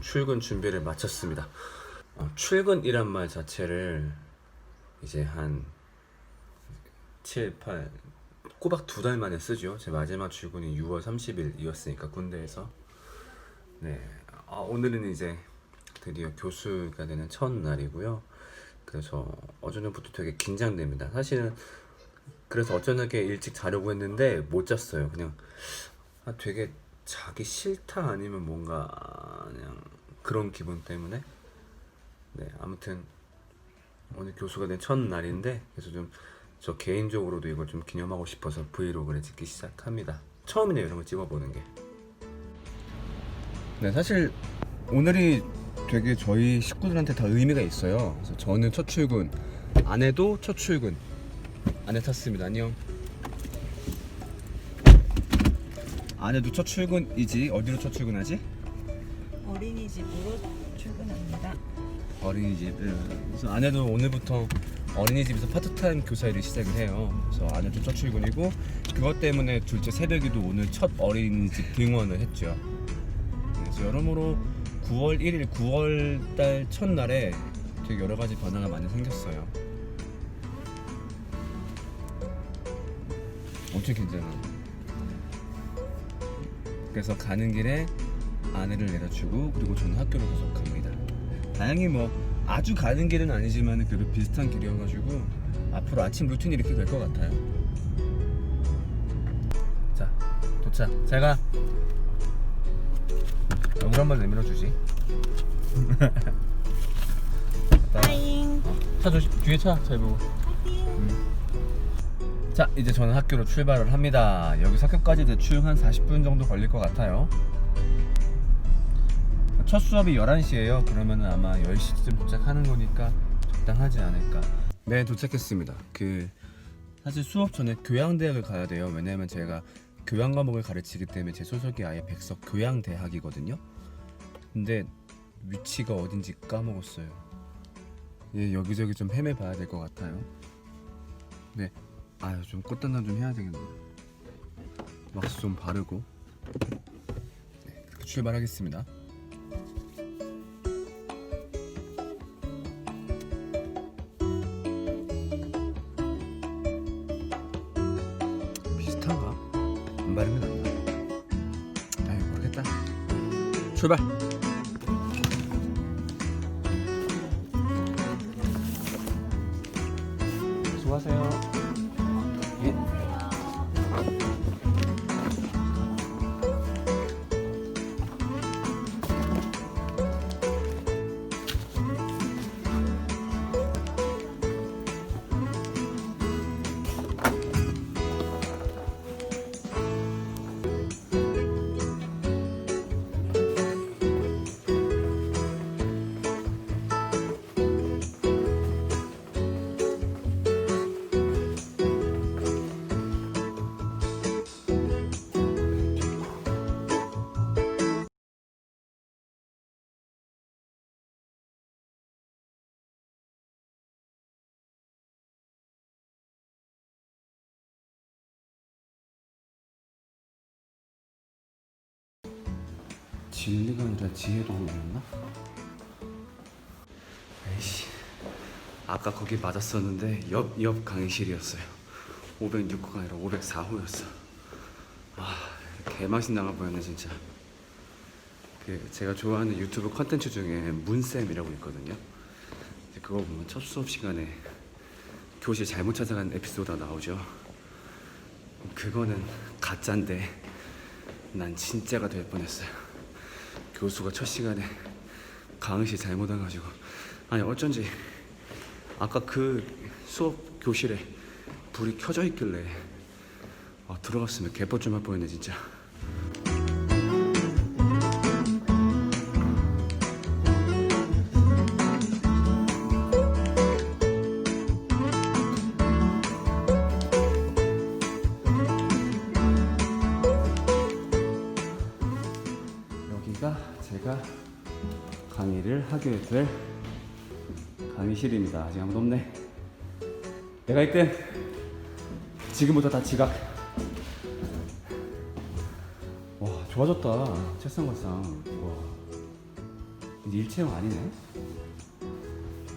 출근 준비를 마쳤습니다. 어, 출근이란 말 자체를 이제 한 7, 8 꼬박 두 달 만에 쓰죠. 제 마지막 출근이 6월 30일이었으니까 군대에서 네 아, 오늘은 이제 드디어 교수가 되는 첫 날이고요. 그래서 어제부터 되게 긴장됩니다. 사실은 그래서 어쩌나게 일찍 자려고 했는데 못 잤어요. 그냥 아, 되게 자기 싫다 아니면 뭔가 그냥 그런 기분 때문에 네 아무튼 오늘 교수가 된 첫 날인데 그래서 좀 저 개인적으로도 이걸 좀 기념하고 싶어서 브이로그를 찍기 시작합니다. 처음이네요 이런 걸 찍어보는 게. 네 사실 오늘이 되게 저희 식구들한테 다 의미가 있어요. 그래서 저는 첫 출근, 아내도 첫 출근. 아내 탔습니다. 안녕. 아내도 첫 출근이지. 어디로 첫 출근하지? 어린이집으로 출근합니다. 어린이집. 그래서 아내도 오늘부터 어린이집에서 파트타임 교사 일을 시작을 해요. 그래서 아내도 첫 출근이고 그것 때문에 둘째 새벽에도 오늘 첫 어린이집 등원을 했죠. 그래서 여러모로 9월 1일 9월 달 첫날에 되게 여러 가지 변화가 많이 생겼어요. 엄청 긴장해. 그래서 가는 길에 아내를 내려주고 그리고 저는 학교로 계속 갑니다. 다행히 뭐 아주 가는 길은 아니지만 그래도 비슷한 길이어가지고 앞으로 아침 루틴이 이렇게 될 것 같아요. 자 도착. 잘 가. 얼굴 한번 내밀어 주지. 하잉. 차 조심. 뒤에 차잘 보고. 음. 자 이제 저는 학교로 출발을 합니다. 여기 학교까지 대충 한 40분 정도 걸릴 것 같아요. 첫 수업이 11시예요. 그러면은 아마 10시쯤 도착하는 거니까 적당하지 않을까. 네, 도착했습니다. 그 사실 수업 전에 교양대학을 가야 돼요. 왜냐면 제가 교양 과목을 가르치기 때문에 제 소속이 아예 백석 교양대학이거든요. 근데 위치가 어딘지 까먹었어요. 예, 여기저기 좀 헤매 봐야 될 것 같아요. 네, 아유 좀 꽃단장 좀 해야 되겠네. 왁스 좀 바르고 네, 출발하겠습니다. 비슷한가? 안 바르면 안 나. 아유 모르겠다. 출발. 진리가 아니라 지혜로우였나? 에이씨. 아까 거기 맞았었는데 옆, 옆 강의실이었어요. 506호가 아니라 504호였어. 아 개맛이 나가 보였네 진짜. 그 제가 좋아하는 유튜브 컨텐츠 중에 문쌤이라고 있거든요. 그거 보면 첫 수업 시간에 교실 잘못 찾아간 에피소드가 나오죠. 그거는 가짜인데 난 진짜가 될 뻔했어요 교수가 첫 시간에 강의실 잘못 와가지고. 아니 어쩐지 아까 그 수업 교실에 불이 켜져 있길래 아, 들어갔으면 개뻘 좀할 뻔했네 진짜 제가 강의를 하게 될 강의실입니다. 아직 아무도 없네. 내가 1등. 지금부터 다 지각. 와, 좋아졌다. 책상 발상. 와. 이제 일체형 아니네.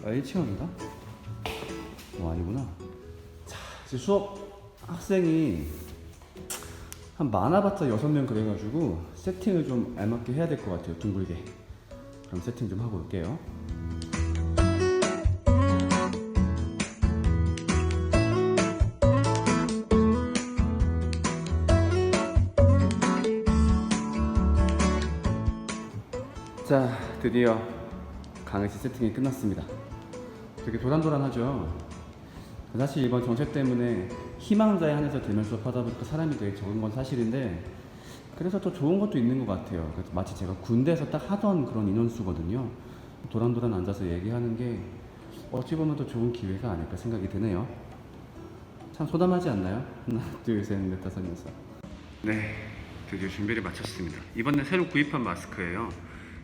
아 일체형인가? 어 아니구나. 자 이제 수업 학생이 한 많아봤자 여섯 명 그래가지고 세팅을 좀 알맞게 해야 될 것 같아요 둥글게. 그럼 세팅 좀 하고 올게요. 자, 드디어 강의실 세팅이 끝났습니다. 되게 도란도란하죠? 사실 이번 정책 때문에 희망자에 한해서 대면 수업하다 보니까 사람이 되게 적은 건 사실인데 그래서 더 좋은 것도 있는 것 같아요. 마치 제가 군대에서 딱 하던 그런 인원수거든요. 도란도란 앉아서 얘기하는 게 어찌 보면 더 좋은 기회가 아닐까 생각이 드네요. 참 소담하지 않나요? 하나, 둘, 셋, 넷, 다섯, 여섯. 네, 드디어 준비를 마쳤습니다. 이번에 새로 구입한 마스크예요.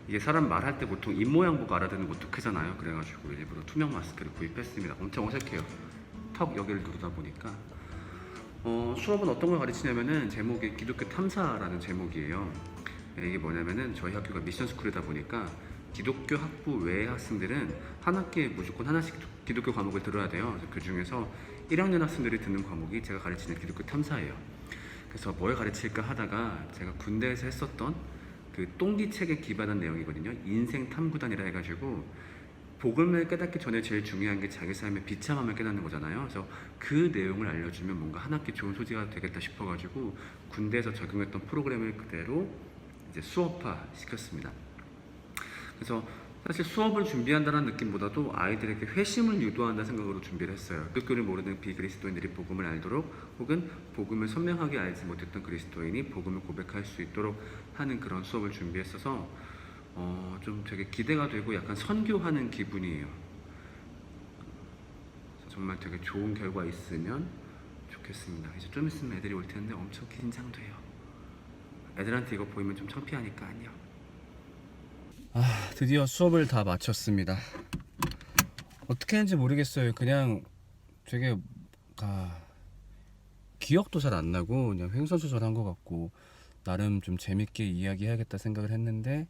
이게 사람 말할 때 보통 입 모양 보고 알아듣는 거 독특하잖아요. 그래가지고 일부러 투명 마스크를 구입했습니다. 엄청 어색해요. 턱 여기를 누르다 보니까 어, 수업은 어떤 걸 가르치냐면은 제목이 기독교 탐사라는 제목이에요. 네, 이게 뭐냐면은 저희 학교가 미션 스쿨이다 보니까 기독교 학부 외의 학생들은 한 학기에 무조건 하나씩 기독교 과목을 들어야 돼요. 그 중에서 1학년 학생들이 듣는 과목이 제가 가르치는 기독교 탐사예요. 그래서 뭘 가르칠까 하다가 제가 군대에서 했었던 그 똥기 책에 기반한 내용이거든요. 인생 탐구단이라 해가지고 복음을 깨닫기 전에 제일 중요한 게 자기 삶의 비참함을 깨닫는 거잖아요. 그래서 그 내용을 알려주면 뭔가 한 학기 좋은 소지가 되겠다 싶어가지고 군대에서 적용했던 프로그램을 그대로 이제 수업화 시켰습니다. 그래서 사실 수업을 준비한다는 느낌보다도 아이들에게 회심을 유도한다 생각으로 준비를 했어요. 끝교를 모르는 비그리스도인들이 복음을 알도록 혹은 복음을 선명하게 알지 못했던 그리스도인이 복음을 고백할 수 있도록 하는 그런 수업을 준비했어서 어, 좀 되게 기대가 되고 약간 선교하는 기분이에요. 정말 되게 좋은 결과 있으면 좋겠습니다. 이제 좀 있으면 애들이 올 텐데 엄청 긴장돼요. 애들한테 이거 보이면 좀 창피하니까 아니요. 아, 드디어 수업을 다 마쳤습니다. 어떻게 했는지 모르겠어요. 그냥 되게 아, 기억도 잘 안 나고 그냥 횡설수설한 것 같고 나름 좀 재밌게 이야기해야겠다 생각을 했는데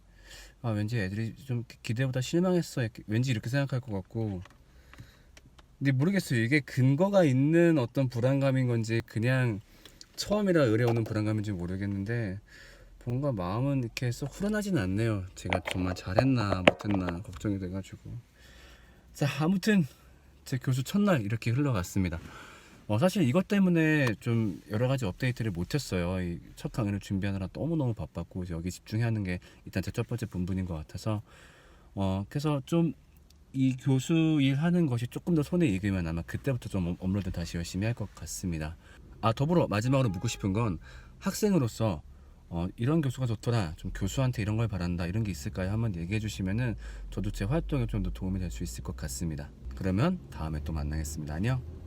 아 왠지 애들이 좀 기- 기대보다 실망했어. 왠지 이렇게 생각할 것 같고 근데 모르겠어요. 이게 근거가 있는 어떤 불안감인 건지 그냥 처음이라 의뢰오는 불안감인지 모르겠는데 뭔가 마음은 이렇게 썩 후련하진 않네요. 제가 정말 잘했나 못했나 걱정이 돼가지고. 자 아무튼 제 교수 첫날 이렇게 흘러갔습니다. 어, 사실 이것 때문에 좀 여러 가지 업데이트를 못했어요. 이 첫 강의를 준비하느라 너무 너무 바빴고 이제 여기 집중하는 게 일단 제 첫 번째 본분인 것 같아서 어 그래서 좀 이 교수 일 하는 것이 조금 더 손에 익으면 아마 그때부터 좀 업- 업로드 다시 열심히 할 것 같습니다. 아 더불어 마지막으로 묻고 싶은 건 학생으로서 어, 이런 교수가 좋더라. 좀 교수한테 이런 걸 바란다. 이런 게 있을까요? 한번 얘기해 주시면은 저도 제 활동에 좀 더 도움이 될 수 있을 것 같습니다. 그러면 다음에 또 만나겠습니다. 안녕.